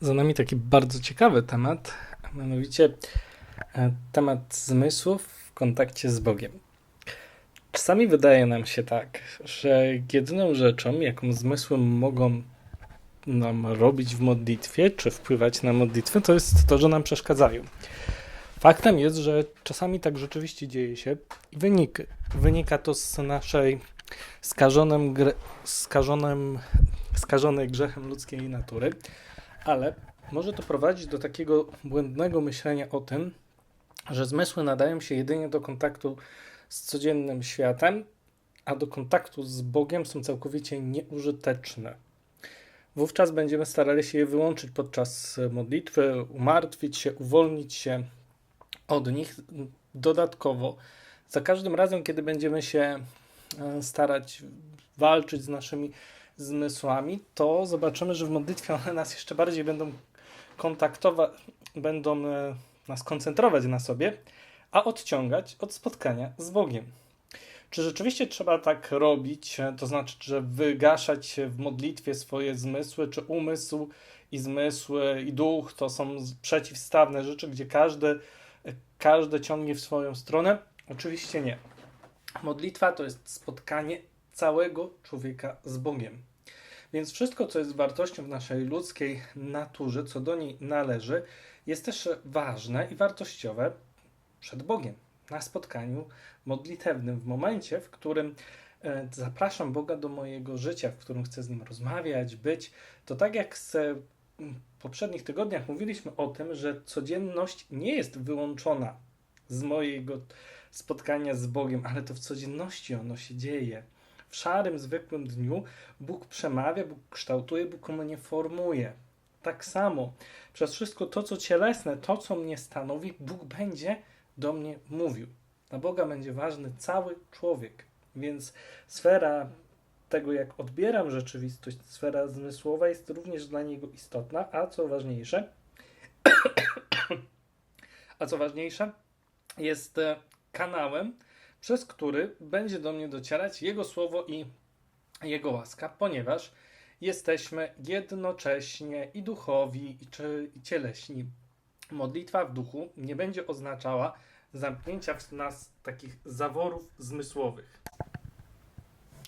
za nami taki bardzo ciekawy temat, a mianowicie e, temat zmysłów w kontakcie z Bogiem. Czasami wydaje nam się tak, że jedyną rzeczą, jaką zmysły mogą nam robić w modlitwie, czy wpływać na modlitwę, to jest to, że nam przeszkadzają. Faktem jest, że czasami tak rzeczywiście dzieje się i wynik, wynika to z naszej skażonym, skażonym, skażonej grzechem ludzkiej natury, ale może to prowadzić do takiego błędnego myślenia o tym, że zmysły nadają się jedynie do kontaktu z codziennym światem, a do kontaktu z Bogiem są całkowicie nieużyteczne. Wówczas będziemy starali się je wyłączyć podczas modlitwy, umartwić się, uwolnić się od nich. Dodatkowo, za każdym razem, kiedy będziemy się e, starać walczyć z naszymi zmysłami, to zobaczymy, że w modlitwie one nas jeszcze bardziej będą kontaktować, będą e, nas koncentrować na sobie, a odciągać od spotkania z Bogiem. Czy rzeczywiście trzeba tak robić, e, to znaczy, że wygaszać w modlitwie swoje zmysły, czy umysł i zmysły i duch to są przeciwstawne rzeczy, gdzie każdy, e, każdy ciągnie w swoją stronę? Oczywiście nie. Modlitwa to jest spotkanie całego człowieka z Bogiem. Więc wszystko, co jest wartością w naszej ludzkiej naturze, co do niej należy, jest też ważne i wartościowe przed Bogiem na spotkaniu modlitewnym, w momencie, w którym e, zapraszam Boga do mojego życia, w którym chcę z Nim rozmawiać, być, to tak jak z poprzednich tygodniach mówiliśmy o tym, że codzienność nie jest wyłączona z mojego spotkania z Bogiem, ale to w codzienności ono się dzieje. W szarym, zwykłym dniu Bóg przemawia, Bóg kształtuje, Bóg mnie formuje. Tak samo przez wszystko to, co cielesne, to, co mnie stanowi, Bóg będzie do mnie mówił. Dla Boga będzie ważny cały człowiek, więc sfera tego, jak odbieram rzeczywistość, sfera zmysłowa jest również dla niego istotna, a co ważniejsze, a co ważniejsze, jest e, kanałem, przez który będzie do mnie docierać Jego słowo i Jego łaska, ponieważ jesteśmy jednocześnie i duchowi, i, czy, i cieleśni. Modlitwa w duchu nie będzie oznaczała zamknięcia w nas takich zaworów zmysłowych.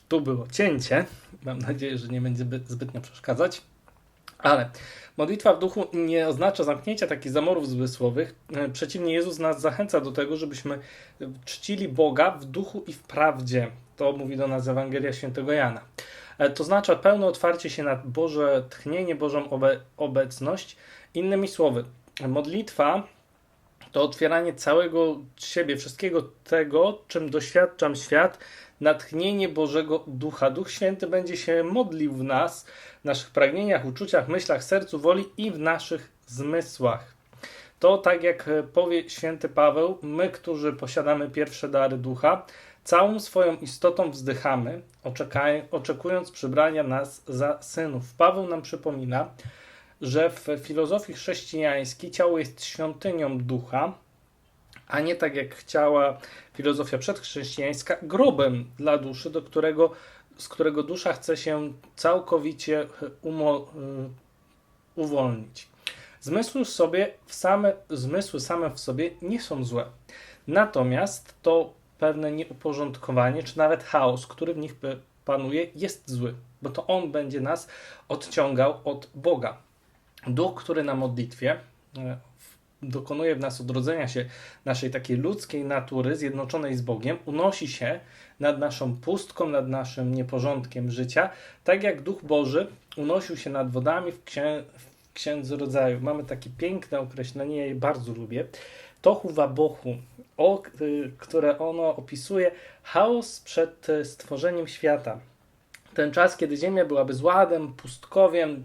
Tu było cięcie. Mam nadzieję, że nie będzie zbytnio przeszkadzać. Ale modlitwa w duchu nie oznacza zamknięcia takich zamorów zmysłowych. E, przeciwnie, Jezus nas zachęca do tego, żebyśmy czcili Boga w duchu i w prawdzie. To mówi do nas Ewangelia Świętego Jana. E, to znaczy pełne otwarcie się na Boże tchnienie, Bożą obe obecność. Innymi słowy, modlitwa to otwieranie całego siebie, wszystkiego tego, czym doświadczam świat, natchnienie Bożego Ducha. Duch Święty będzie się modlił w nas, w naszych pragnieniach, uczuciach, myślach, sercu, woli i w naszych zmysłach. To tak jak powie święty Paweł, my, którzy posiadamy pierwsze dary ducha, całą swoją istotą wzdychamy, oczekując przybrania nas za synów. Paweł nam przypomina, że w filozofii chrześcijańskiej ciało jest świątynią ducha, a nie tak jak chciała filozofia przedchrześcijańska, grobem dla duszy, do którego, z którego dusza chce się całkowicie umo, y, uwolnić. Zmysły, sobie w same, zmysły same w sobie nie są złe. Natomiast to pewne nieuporządkowanie, czy nawet chaos, który w nich panuje, jest zły, bo to on będzie nas odciągał od Boga. Duch, który na modlitwie e, dokonuje w nas odrodzenia się naszej takiej ludzkiej natury zjednoczonej z Bogiem, unosi się nad naszą pustką, nad naszym nieporządkiem życia, tak jak Duch Boży unosił się nad wodami w, księ w Księdze Rodzaju. Mamy takie piękne określenie, ja je bardzo lubię. Tohu wabohu, o, y, które ono opisuje chaos przed y, stworzeniem świata. Ten czas, kiedy Ziemia byłaby zładem, pustkowiem,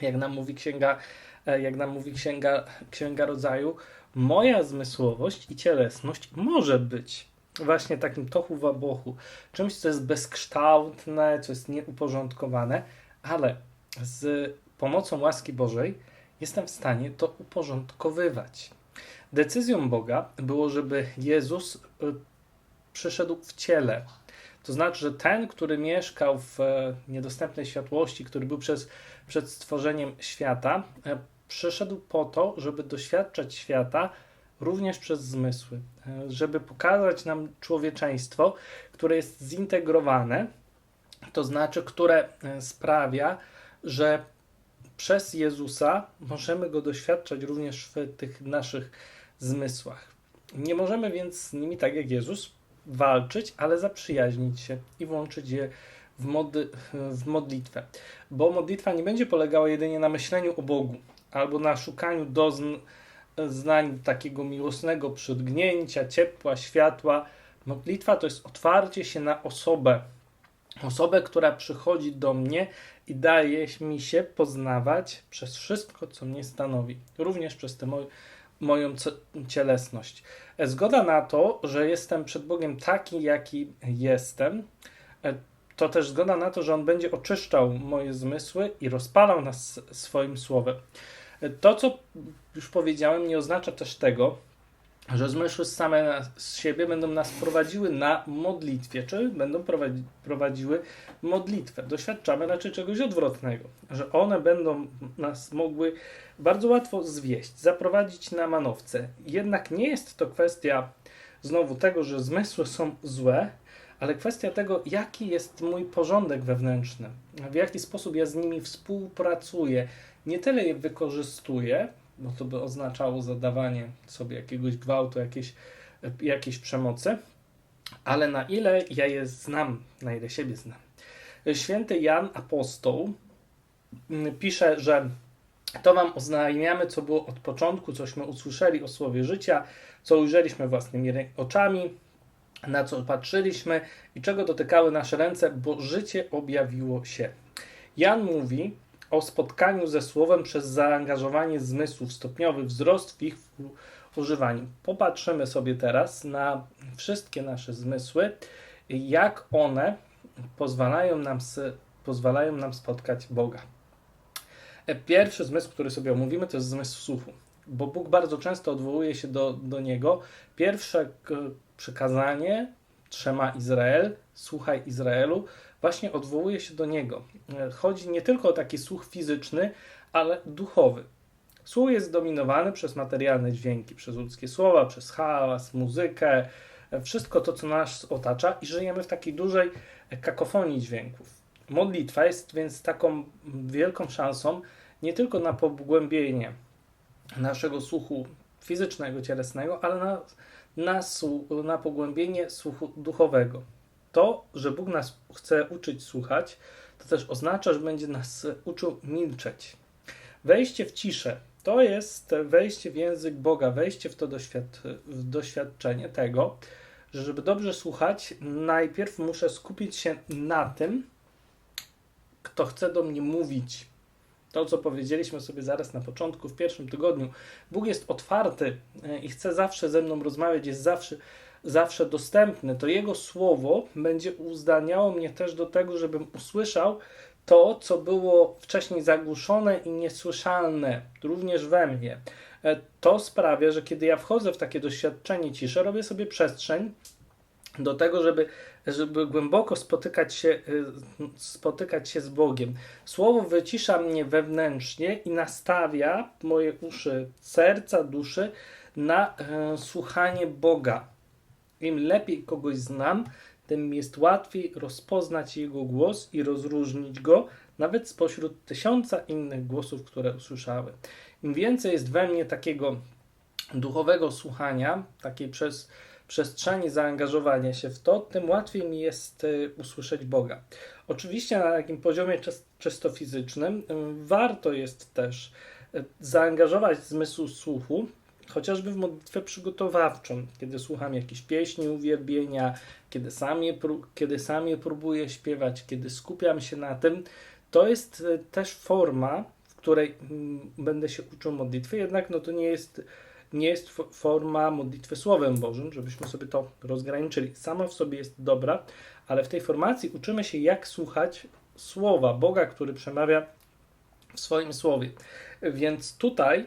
jak nam mówi księga, jak nam mówi księga, księga rodzaju, moja zmysłowość i cielesność może być właśnie takim tochu wabochu, czymś, co jest bezkształtne, co jest nieuporządkowane, ale z pomocą łaski Bożej jestem w stanie to uporządkowywać. Decyzją Boga było, żeby Jezus e, przyszedł w ciele. To znaczy, że ten, który mieszkał w e, niedostępnej światłości, który był przez przed stworzeniem świata, e, przyszedł po to, żeby doświadczać świata również przez zmysły, e, żeby pokazać nam człowieczeństwo, które jest zintegrowane, to znaczy, które e, sprawia, że przez Jezusa możemy go doświadczać również w tych naszych zmysłach. Nie możemy więc z nimi, tak jak Jezus, walczyć, ale zaprzyjaźnić się i włączyć je w, mody, w modlitwę. Bo modlitwa nie będzie polegała jedynie na myśleniu o Bogu albo na szukaniu doznań takiego miłosnego przydgnięcia, ciepła, światła. Modlitwa to jest otwarcie się na osobę, osobę, która przychodzi do mnie i daje mi się poznawać przez wszystko, co mnie stanowi, również przez tę moj, moją cielesność. Zgoda na to, że jestem przed Bogiem taki, jaki jestem, to też zgoda na to, że On będzie oczyszczał moje zmysły i rozpalał nas swoim słowem. To, co już powiedziałem, nie oznacza też tego, że zmysły same z siebie będą nas prowadziły na modlitwie, czy będą prowadzi, prowadziły modlitwę. Doświadczamy raczej czegoś odwrotnego, że one będą nas mogły bardzo łatwo zwieść, zaprowadzić na manowce. Jednak nie jest to kwestia znowu tego, że zmysły są złe, ale kwestia tego, jaki jest mój porządek wewnętrzny, w jaki sposób ja z nimi współpracuję. Nie tyle je wykorzystuję, bo to by oznaczało zadawanie sobie jakiegoś gwałtu, jakiejś, jakiejś przemocy, ale na ile ja je znam, na ile siebie znam. Święty Jan Apostoł mm, pisze, że to wam oznajmiamy, co było od początku, cośmy usłyszeli o słowie życia, co ujrzeliśmy własnymi oczami, na co patrzyliśmy i czego dotykały nasze ręce, bo życie objawiło się. Jan mówi o spotkaniu ze Słowem przez zaangażowanie zmysłów, stopniowy wzrost w ich używaniu. Popatrzymy sobie teraz na wszystkie nasze zmysły, jak one pozwalają nam, pozwalają nam spotkać Boga. Pierwszy zmysł, który sobie omówimy, to jest zmysł słuchu, bo Bóg bardzo często odwołuje się do, do niego. Pierwsze przykazanie trzyma Izrael, słuchaj Izraelu, właśnie odwołuje się do niego. Chodzi nie tylko o taki słuch fizyczny, ale duchowy. Słuch jest zdominowany przez materialne dźwięki, przez ludzkie słowa, przez hałas, muzykę, wszystko to, co nas otacza, i żyjemy w takiej dużej kakofonii dźwięków. Modlitwa jest więc taką wielką szansą nie tylko na pogłębienie naszego słuchu fizycznego, cielesnego, ale na, na, na pogłębienie słuchu duchowego. To, że Bóg nas chce uczyć słuchać, to też oznacza, że będzie nas uczył milczeć. Wejście w ciszę to jest wejście w język Boga, wejście w to doświad w doświadczenie tego, że żeby dobrze słuchać, najpierw muszę skupić się na tym, kto chce do mnie mówić. To, co powiedzieliśmy sobie zaraz na początku, w pierwszym tygodniu. Bóg jest otwarty e, i chce zawsze ze mną rozmawiać, jest zawsze, zawsze dostępny. To Jego słowo będzie uzdaniało mnie też do tego, żebym usłyszał to, co było wcześniej zagłuszone i niesłyszalne, również we mnie. E, to sprawia, że kiedy ja wchodzę w takie doświadczenie ciszy, robię sobie przestrzeń do tego, żeby żeby głęboko spotykać się, y, spotykać się z Bogiem. Słowo wycisza mnie wewnętrznie i nastawia moje uszy, serca, duszy na e, słuchanie Boga. Im lepiej kogoś znam, tym jest łatwiej rozpoznać Jego głos i rozróżnić go nawet spośród tysiąca innych głosów, które usłyszały. Im więcej jest we mnie takiego duchowego słuchania, takiej przez przestrzeni zaangażowania się w to, tym łatwiej mi jest y, usłyszeć Boga. Oczywiście na takim poziomie czysto fizycznym y, warto jest też y, zaangażować zmysł słuchu, chociażby w modlitwę przygotowawczą, kiedy słucham jakiejś pieśni uwielbienia, kiedy sam, je, kiedy sam je próbuję śpiewać, kiedy skupiam się na tym, to jest też forma, w której mm, będę się uczył modlitwy, jednak no to nie jest nie jest forma modlitwy Słowem Bożym, żebyśmy sobie to rozgraniczyli. Sama w sobie jest dobra, ale w tej formacji uczymy się, jak słuchać Słowa Boga, który przemawia w swoim Słowie. Więc tutaj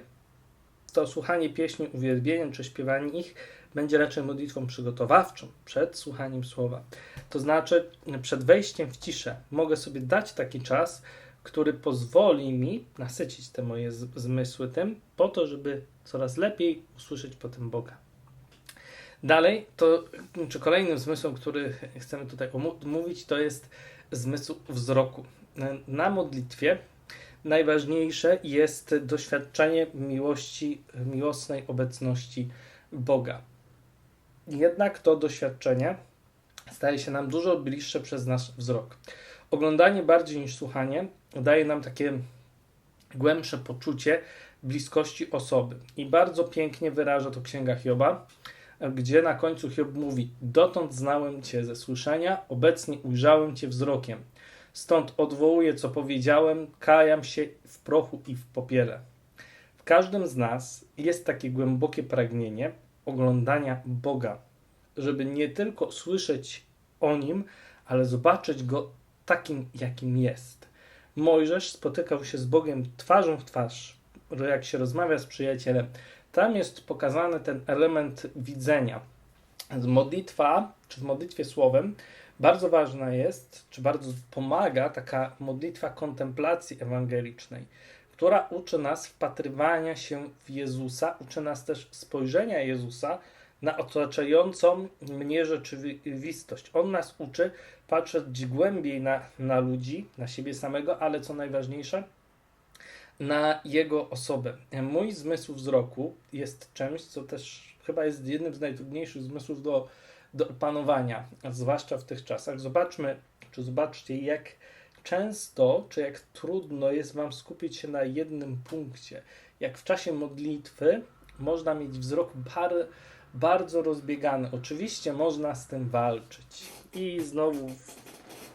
to słuchanie pieśni uwielbieniem czy śpiewanie ich będzie raczej modlitwą przygotowawczą przed słuchaniem Słowa. To znaczy, przed wejściem w ciszę mogę sobie dać taki czas, który pozwoli mi nasycić te moje zmysły tym, po to, żeby coraz lepiej usłyszeć potem Boga. Dalej, to czy kolejnym zmysłem, który chcemy tutaj omówić, to jest zmysł wzroku. Na modlitwie najważniejsze jest doświadczenie miłości, miłosnej obecności Boga. Jednak to doświadczenie staje się nam dużo bliższe przez nasz wzrok. Oglądanie bardziej niż słuchanie daje nam takie głębsze poczucie bliskości osoby. I bardzo pięknie wyraża to Księga Hioba, gdzie na końcu Hiob mówi: Dotąd znałem Cię ze słyszenia, obecnie ujrzałem Cię wzrokiem. Stąd odwołuję, co powiedziałem, kajam się w prochu i w popiele. W każdym z nas jest takie głębokie pragnienie oglądania Boga, żeby nie tylko słyszeć o Nim, ale zobaczyć Go takim, jakim jest. Mojżesz spotykał się z Bogiem twarzą w twarz, jak się rozmawia z przyjacielem. Tam jest pokazany ten element widzenia. Modlitwa, czy w modlitwie słowem, bardzo ważna jest, czy bardzo pomaga taka modlitwa kontemplacji ewangelicznej, która uczy nas wpatrywania się w Jezusa, uczy nas też spojrzenia Jezusa na otaczającą mnie rzeczywistość. On nas uczy patrzeć głębiej na, na ludzi, na siebie samego, ale co najważniejsze, na jego osobę. Mój zmysł wzroku jest czymś, co też chyba jest jednym z najtrudniejszych zmysłów do, do opanowania, zwłaszcza w tych czasach. Zobaczmy, czy zobaczcie, jak często, czy jak trudno jest Wam skupić się na jednym punkcie. Jak w czasie modlitwy można mieć wzrok bar, bardzo rozbiegany. Oczywiście można z tym walczyć i znowu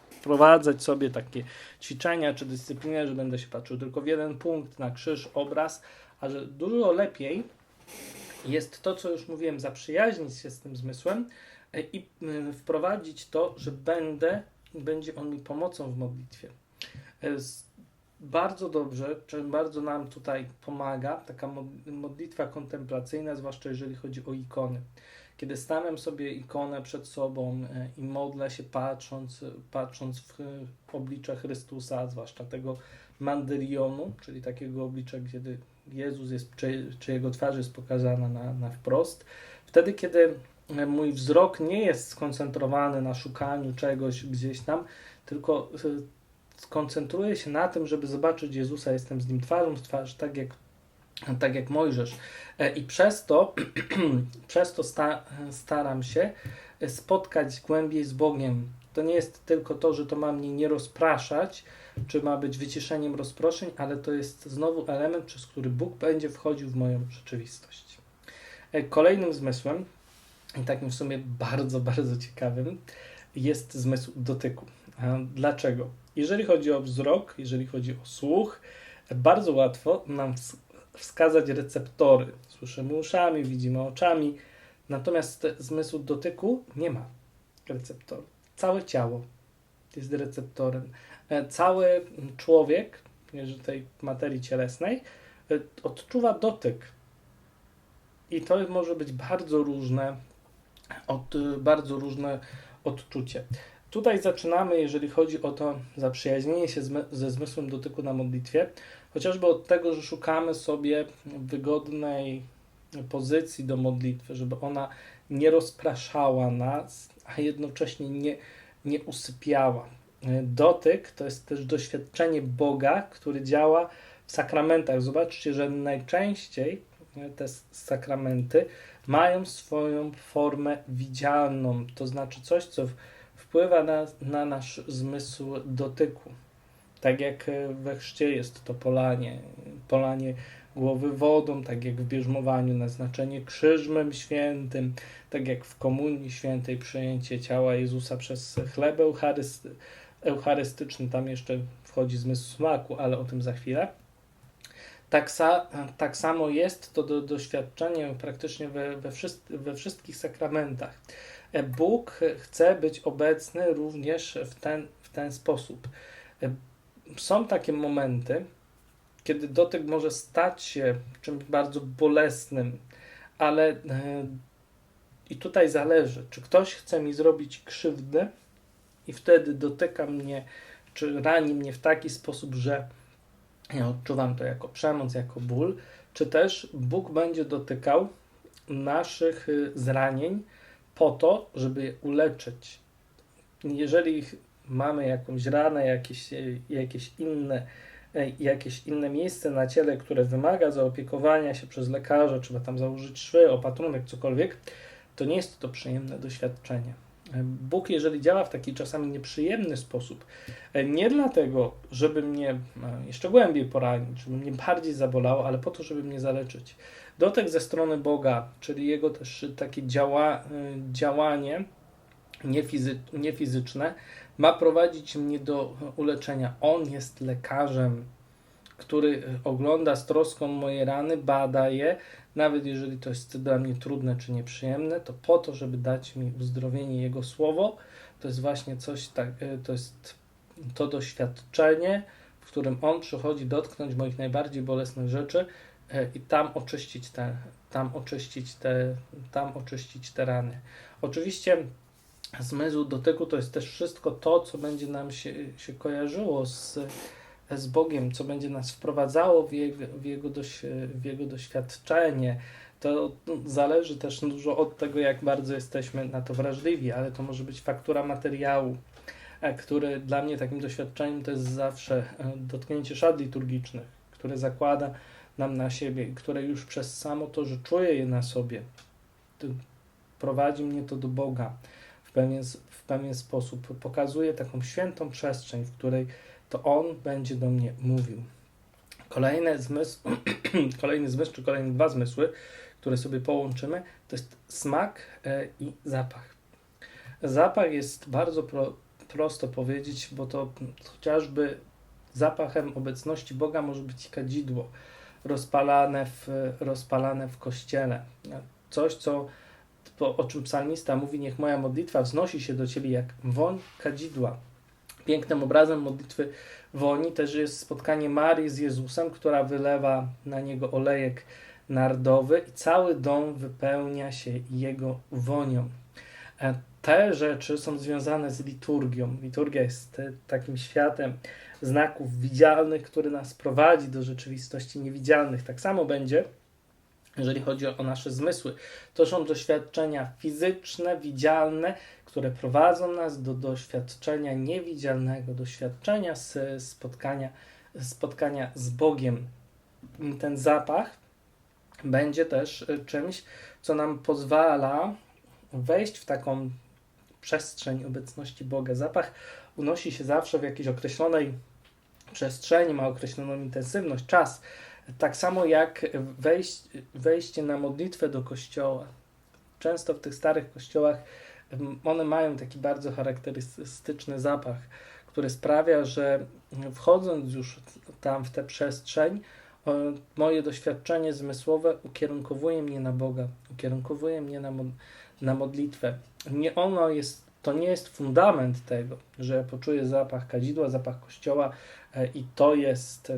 wprowadzać sobie takie ćwiczenia czy dyscypliny, że będę się patrzył tylko w jeden punkt na krzyż, obraz, a że dużo lepiej jest to, co już mówiłem, zaprzyjaźnić się z tym zmysłem e, i y, wprowadzić to, że będę, będzie on mi pomocą w modlitwie. Bardzo dobrze, czy bardzo nam tutaj pomaga taka mod- modlitwa kontemplacyjna, zwłaszcza jeżeli chodzi o ikony. Kiedy stawiam sobie ikonę przed sobą e, i modlę się patrząc, patrząc w w oblicze Chrystusa, zwłaszcza tego mandylionu, czyli takiego oblicza, kiedy Jezus jest, czy, czy jego twarz jest pokazana na, na wprost. Wtedy, kiedy e, mój wzrok nie jest skoncentrowany na szukaniu czegoś gdzieś tam, tylko e, skoncentruję się na tym, żeby zobaczyć Jezusa, jestem z nim twarzą w twarz, tak jak, tak jak Mojżesz. E, I przez to, przez to sta, staram się spotkać głębiej z Bogiem. To nie jest tylko to, że to ma mnie nie rozpraszać, czy ma być wyciszeniem rozproszeń, ale to jest znowu element, przez który Bóg będzie wchodził w moją rzeczywistość. E, Kolejnym zmysłem, i takim w sumie bardzo, bardzo ciekawym, jest zmysł dotyku. Dlaczego? Jeżeli chodzi o wzrok, jeżeli chodzi o słuch, bardzo łatwo nam ws- wskazać receptory. Słyszymy uszami, widzimy oczami, natomiast zmysł dotyku nie ma receptorów. Całe ciało jest receptorem. E, Cały człowiek, tej materii cielesnej, e, odczuwa dotyk. I to może być bardzo różne, od, bardzo różne odczucie. Tutaj zaczynamy, jeżeli chodzi o to zaprzyjaźnienie się ze zmysłem dotyku na modlitwie, chociażby od tego, że szukamy sobie wygodnej pozycji do modlitwy, żeby ona nie rozpraszała nas, a jednocześnie nie, nie usypiała. Dotyk to jest też doświadczenie Boga, który działa w sakramentach. Zobaczcie, że najczęściej te sakramenty mają swoją formę widzialną, to znaczy coś, co w- wpływa na, na nasz zmysł dotyku. Tak jak e, we chrzcie jest to polanie, polanie głowy wodą, tak jak w bierzmowaniu naznaczenie krzyżmem świętym, tak jak w komunii świętej przyjęcie ciała Jezusa przez chleb eucharyst, eucharystyczny, tam jeszcze wchodzi zmysł smaku, ale o tym za chwilę. Tak, sa, tak samo jest to do, doświadczenie praktycznie we, we, wszyst, we wszystkich sakramentach. E, Bóg chce być obecny również w ten, w ten sposób. E, Są takie momenty, kiedy dotyk może stać się czymś bardzo bolesnym, ale e, i tutaj zależy, czy ktoś chce mi zrobić krzywdę i wtedy dotyka mnie czy rani mnie w taki sposób, że ja odczuwam to jako przemoc, jako ból, czy też Bóg będzie dotykał naszych y, zranień po to, żeby je uleczyć. Jeżeli mamy jakąś ranę, jakieś, jakieś inne y, jakieś inne miejsce na ciele, które wymaga zaopiekowania się przez lekarza, trzeba tam założyć szwy, opatrunek, cokolwiek, to nie jest to przyjemne doświadczenie. Bóg, jeżeli działa w taki czasami nieprzyjemny sposób, nie dlatego, żeby mnie e, jeszcze głębiej poranić, żeby mnie bardziej zabolało, ale po to, żeby mnie zaleczyć. Dotek ze strony Boga, czyli Jego też takie działa, e, działanie niefizy, niefizyczne, ma prowadzić mnie do uleczenia. On jest lekarzem, który ogląda z troską moje rany, bada je, nawet jeżeli to jest dla mnie trudne czy nieprzyjemne, to po to, żeby dać mi uzdrowienie Jego słowo, to jest właśnie coś tak, e, to jest to doświadczenie, w którym On przychodzi dotknąć moich najbardziej bolesnych rzeczy i tam oczyścić te, tam oczyścić te, tam oczyścić te rany. Oczywiście zmysł dotyku to jest też wszystko to, co będzie nam się, się kojarzyło z z Bogiem, co będzie nas wprowadzało w Jego, w jego, doś, w jego doświadczenie. To zależy też dużo od tego, jak bardzo jesteśmy na to wrażliwi, ale to może być faktura materiału, e, który dla mnie takim doświadczeniem to jest zawsze e, dotknięcie szat liturgicznych, które zakłada nam na siebie które już przez samo to, że czuję je na sobie, prowadzi mnie to do Boga w pewien, w pewien sposób. Pokazuje taką świętą przestrzeń, w której to On będzie do mnie mówił. Kolejny zmysł, kolejny zmysł, czy kolejne dwa zmysły, które sobie połączymy, to jest smak e, i zapach. Zapach jest bardzo pro, prosto powiedzieć, bo to chociażby zapachem obecności Boga może być kadzidło rozpalane w, rozpalane w kościele. Coś, co o czym psalmista mówi, niech moja modlitwa wznosi się do Ciebie jak woń kadzidła. Pięknym obrazem modlitwy woni też jest spotkanie Marii z Jezusem, która wylewa na niego olejek nardowy i cały dom wypełnia się jego wonią. Te rzeczy są związane z liturgią. Liturgia jest takim światem znaków widzialnych, który nas prowadzi do rzeczywistości niewidzialnych. Tak samo będzie jeżeli chodzi o nasze zmysły. To są doświadczenia fizyczne, widzialne, które prowadzą nas do doświadczenia niewidzialnego, doświadczenia z spotkania, spotkania z Bogiem. Ten zapach będzie też y, czymś, co nam pozwala wejść w taką przestrzeń obecności Boga. Zapach unosi się zawsze w jakiejś określonej przestrzeni, ma określoną intensywność, czas tak samo jak wejść, wejście na modlitwę do kościoła. Często w tych starych kościołach one mają taki bardzo charakterystyczny zapach, który sprawia, że wchodząc już tam w tę przestrzeń, moje doświadczenie zmysłowe ukierunkowuje mnie na Boga, ukierunkowuje mnie na, na modlitwę. Nie ono jest, to nie jest fundament tego, że ja poczuję zapach kadzidła, zapach kościoła e, i to jest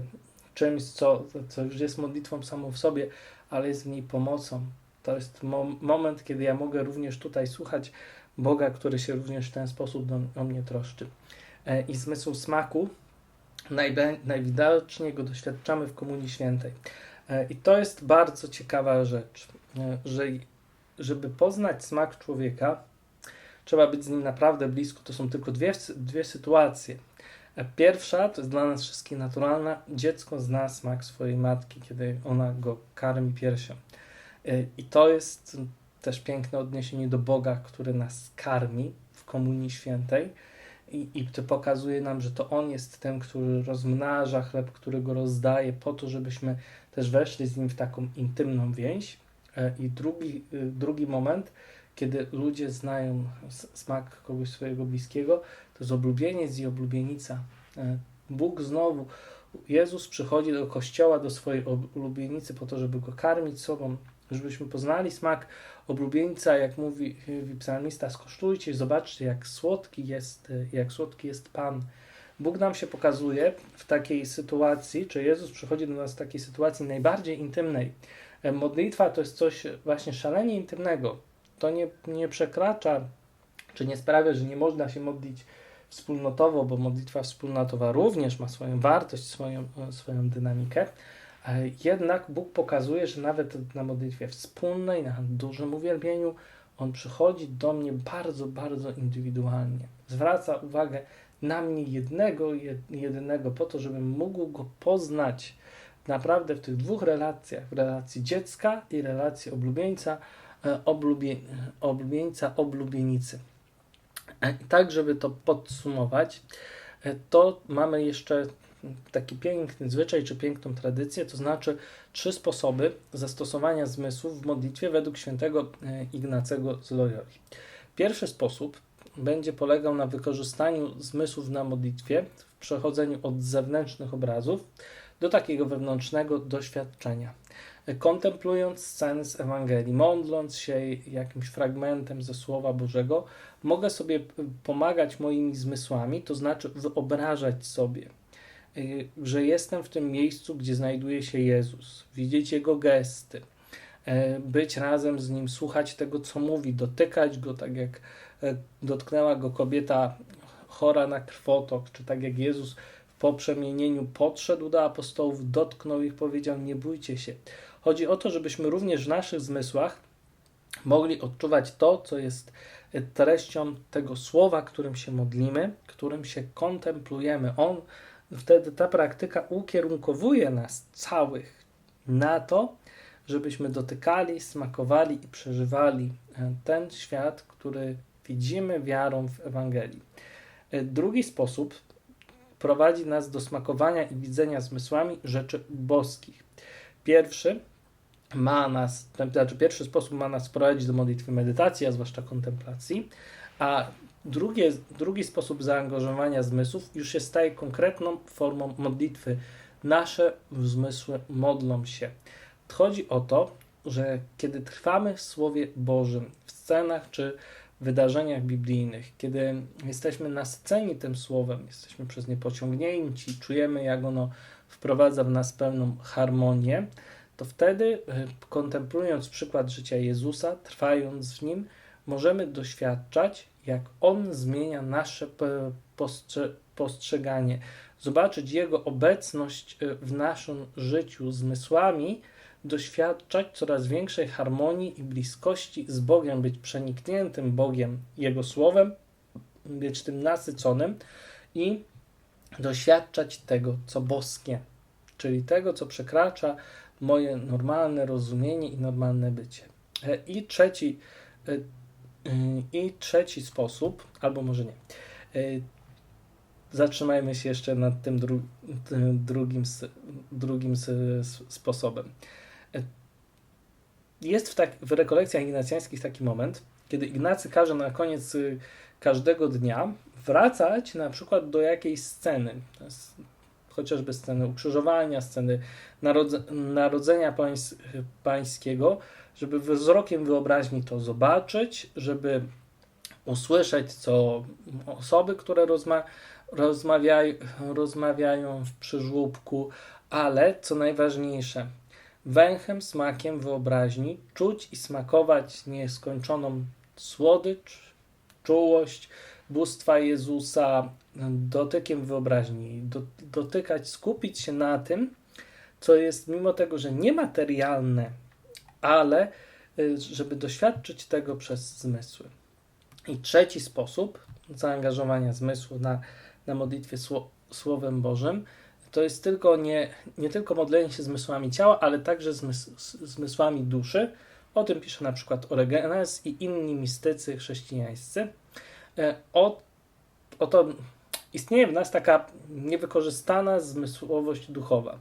czymś, co, co już jest modlitwą samą w sobie, ale jest w niej pomocą. To jest mom moment, kiedy ja mogę również tutaj słuchać Boga, który się również w ten sposób do, o mnie troszczy. E, I zmysł smaku najwidoczniej go doświadczamy w Komunii Świętej. E, I to jest bardzo ciekawa rzecz, że żeby poznać smak człowieka, trzeba być z nim naprawdę blisko. To są tylko dwie, dwie sytuacje. Pierwsza, to jest dla nas wszystkich naturalna, dziecko zna smak swojej matki, kiedy ona go karmi piersią. Y, I to jest też piękne odniesienie do Boga, który nas karmi w Komunii Świętej. I, I to pokazuje nam, że to On jest tym, który rozmnaża chleb, który go rozdaje, po to, żebyśmy też weszli z nim w taką intymną więź. Y, I drugi, y, drugi moment, kiedy ludzie znają smak kogoś swojego bliskiego, to jest oblubieniec i oblubienica. E, Bóg znowu, Jezus przychodzi do kościoła, do swojej oblubienicy po to, żeby go karmić sobą, żebyśmy poznali smak oblubieńca, jak mówi psalmista, skosztujcie, zobaczcie, jak słodki jest, e, jak słodki jest Pan. Bóg nam się pokazuje w takiej sytuacji, czy Jezus przychodzi do nas w takiej sytuacji najbardziej intymnej. E, modlitwa to jest coś właśnie szalenie intymnego. To nie, nie przekracza, czy nie sprawia, że nie można się modlić wspólnotowo, bo modlitwa wspólnotowa również ma swoją wartość, swoją, swoją dynamikę. E, Jednak Bóg pokazuje, że nawet na modlitwie wspólnej, na dużym uwielbieniu, On przychodzi do mnie bardzo, bardzo indywidualnie. Zwraca uwagę na mnie jednego, jed- jedynego, po to, żebym mógł Go poznać naprawdę w tych dwóch relacjach, w relacji dziecka i relacji oblubieńca, oblubie, oblubieńca, oblubienicy. E, tak, żeby to podsumować, e, to mamy jeszcze taki piękny zwyczaj czy piękną tradycję, to znaczy trzy sposoby zastosowania zmysłów w modlitwie według świętego e, Ignacego z Loyoli. Pierwszy sposób będzie polegał na wykorzystaniu zmysłów na modlitwie w przechodzeniu od zewnętrznych obrazów do takiego wewnętrznego doświadczenia. Kontemplując sceny z Ewangelii, modląc się jakimś fragmentem ze Słowa Bożego, mogę sobie pomagać moimi zmysłami, to znaczy wyobrażać sobie, y, że jestem w tym miejscu, gdzie znajduje się Jezus, widzieć Jego gesty, e, być razem z Nim, słuchać tego, co mówi, dotykać Go, tak jak e, dotknęła Go kobieta chora na krwotok, czy tak jak Jezus po przemienieniu podszedł do apostołów, dotknął ich, powiedział: Nie bójcie się. Chodzi o to, żebyśmy również w naszych zmysłach mogli odczuwać to, co jest e, treścią tego słowa, którym się modlimy, którym się kontemplujemy. On wtedy ta praktyka ukierunkowuje nas całych na to, żebyśmy dotykali, smakowali i przeżywali e, ten świat, który widzimy wiarą w Ewangelii. E, Drugi sposób prowadzi nas do smakowania i widzenia zmysłami rzeczy boskich. Pierwszy ma nas, znaczy pierwszy sposób ma nas prowadzić do modlitwy medytacji, a zwłaszcza kontemplacji, a drugie, drugi sposób zaangażowania zmysłów już się staje konkretną formą modlitwy. Nasze zmysły modlą się. Chodzi o to, że kiedy trwamy w Słowie Bożym, w scenach czy wydarzeniach biblijnych, kiedy jesteśmy nasyceni tym Słowem, jesteśmy przez nie pociągnięci, czujemy, jak ono wprowadza w nas pełną harmonię, to wtedy, e, kontemplując przykład życia Jezusa, trwając w nim, możemy doświadczać, jak On zmienia nasze postrze- postrzeganie, zobaczyć Jego obecność e, w naszym życiu zmysłami, doświadczać coraz większej harmonii i bliskości z Bogiem, być przenikniętym Bogiem, Jego Słowem, być tym nasyconym i doświadczać tego, co boskie, czyli tego, co przekracza moje normalne rozumienie i normalne bycie. E, I trzeci, e, i trzeci sposób, albo może nie. e, Zatrzymajmy się jeszcze nad tym, dru, drugim, drugim sposobem. Jest w, tak, w rekolekcjach ignacjańskich taki moment, kiedy Ignacy każe na koniec każdego dnia wracać na przykład do jakiejś sceny. Chociażby sceny ukrzyżowania, sceny narodze, narodzenia pańs, pańskiego, żeby wzrokiem wyobraźni to zobaczyć, żeby usłyszeć, co osoby, które rozma, rozmawiają, rozmawiają w przyżłóbku, ale co najważniejsze, węchem, smakiem wyobraźni czuć i smakować nieskończoną słodycz, czułość bóstwa Jezusa, dotykiem wyobraźni, do, dotykać, skupić się na tym, co jest mimo tego, że niematerialne, ale y, żeby doświadczyć tego przez zmysły. I trzeci sposób zaangażowania zmysłu na, na modlitwie sło, Słowem Bożym to jest tylko nie, nie tylko modlenie się zmysłami ciała, ale także zmys, z- zmysłami duszy. O tym pisze na przykład Oregenes i inni mistycy chrześcijańscy. E, O, oto istnieje w nas taka niewykorzystana zmysłowość duchowa.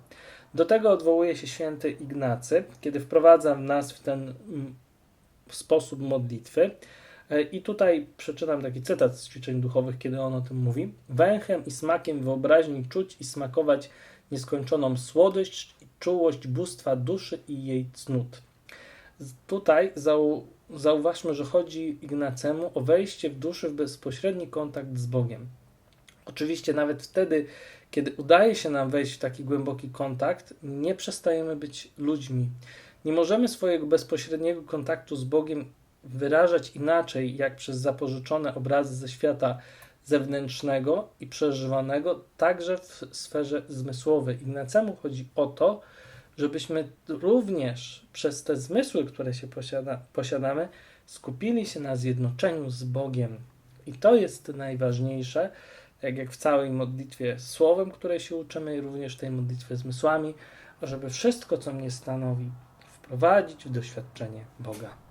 Do tego odwołuje się święty Ignacy, kiedy wprowadza nas w ten mm, sposób modlitwy. E, I tutaj przeczytam taki cytat z ćwiczeń duchowych, kiedy on o tym mówi. Węchem i smakiem wyobraźni czuć i smakować nieskończoną słodycz i czułość bóstwa duszy i jej cnót. Tutaj zau, zauważmy, że chodzi Ignacemu o wejście w duszy w bezpośredni kontakt z Bogiem. Oczywiście nawet wtedy, kiedy udaje się nam wejść w taki głęboki kontakt, nie przestajemy być ludźmi. Nie możemy swojego bezpośredniego kontaktu z Bogiem wyrażać inaczej, jak przez zapożyczone obrazy ze świata zewnętrznego i przeżywanego także w sferze zmysłowej. Ignacemu chodzi o to, żebyśmy również przez te zmysły, które się posiada, posiadamy, skupili się na zjednoczeniu z Bogiem. I to jest najważniejsze, tak jak w całej modlitwie słowem, której się uczymy, i również tej modlitwie zmysłami, żeby wszystko, co mnie stanowi, wprowadzić w doświadczenie Boga.